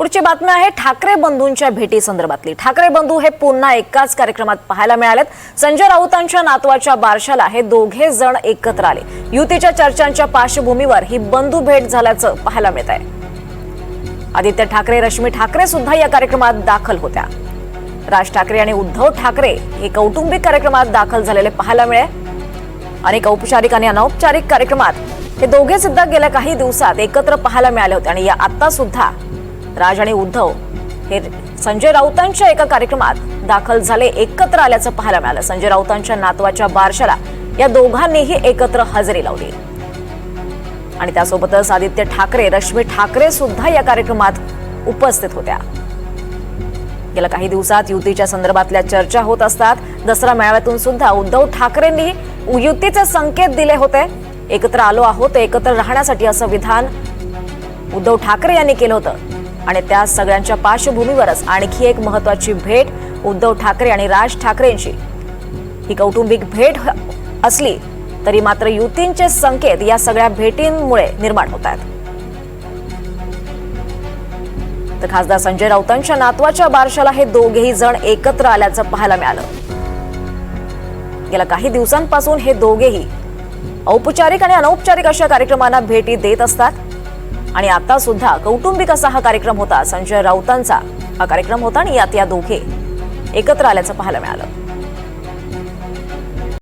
पुढची बातमी आहे ठाकरे बंधूंच्या भेटी संदर्भातली. ठाकरे बंधू हे पुन्हा एकाच कार्यक्रमात पाहायला मिळालेत. संजय राऊतांच्या नातवाच्या बारशाला हे दोघे जण एकत्र आले. युतीच्या चर्चांच्या पार्श्वभूमीवर ही बंधू भेट झाल्याचं पाहायला मिळत आहे आदित्य ठाकरे रश्मी ठाकरे सुद्धा या कार्यक्रमात दाखल होत्या. राज ठाकरे आणि उद्धव ठाकरे हे कौटुंबिक कार्यक्रमात दाखल झालेले पाहायला मिळे अनेक औपचारिक आणि अनौपचारिक कार्यक्रमात हे दोघे सुद्धा गेल्या काही दिवसात एकत्र पाहायला मिळाले होते आणि या आता सुद्धा राज आणि उद्धव हे संजय राऊतांच्या एका कार्यक्रमात दाखल झाले एकत्र आल्याचं पाहायला मिळालं. संजय राऊतांच्या नातवाच्या बारशाला या दोघांनीही एकत्र हजेरी लावली. आणि त्यासोबतच आदित्य ठाकरे रश्मी ठाकरे सुद्धा या कार्यक्रमात उपस्थित होत्या. गेल्या काही दिवसात युतीच्या संदर्भातल्या चर्चा होत असतात. दसरा मेळाव्यातून सुद्धा उद्धव ठाकरेंनी युतीचे संकेत दिले होते. एकत्र आलो आहोत एकत्र राहण्यासाठी असं विधान उद्धव ठाकरे यांनी केलं होतं. आणि त्या सगळ्यांच्या पार्श्वभूमीवरच आणखी एक महत्वाची भेट उद्धव ठाकरे आणि राज ठाकरेंची ही कौटुंबिक भेट असली तरी मात्र युतींचे संकेत या सगळ्या भेटींमुळे निर्माण होत आहेत. तर खासदार संजय राऊतांच्या नातवाच्या बारशाला हे दोघेही जण एकत्र आल्याचं पाहायला मिळालं. गेल्या काही दिवसांपासून हे दोघेही औपचारिक आणि अनौपचारिक अशा कार्यक्रमांना भेटी देत असतात. आणि आता सुद्धा कौटुंबिक असा हा कार्यक्रम होता. संजय राऊतांचा हा कार्यक्रम होता आणि यात या दोघे एकत्र आल्याचं पाहायला मिळालं.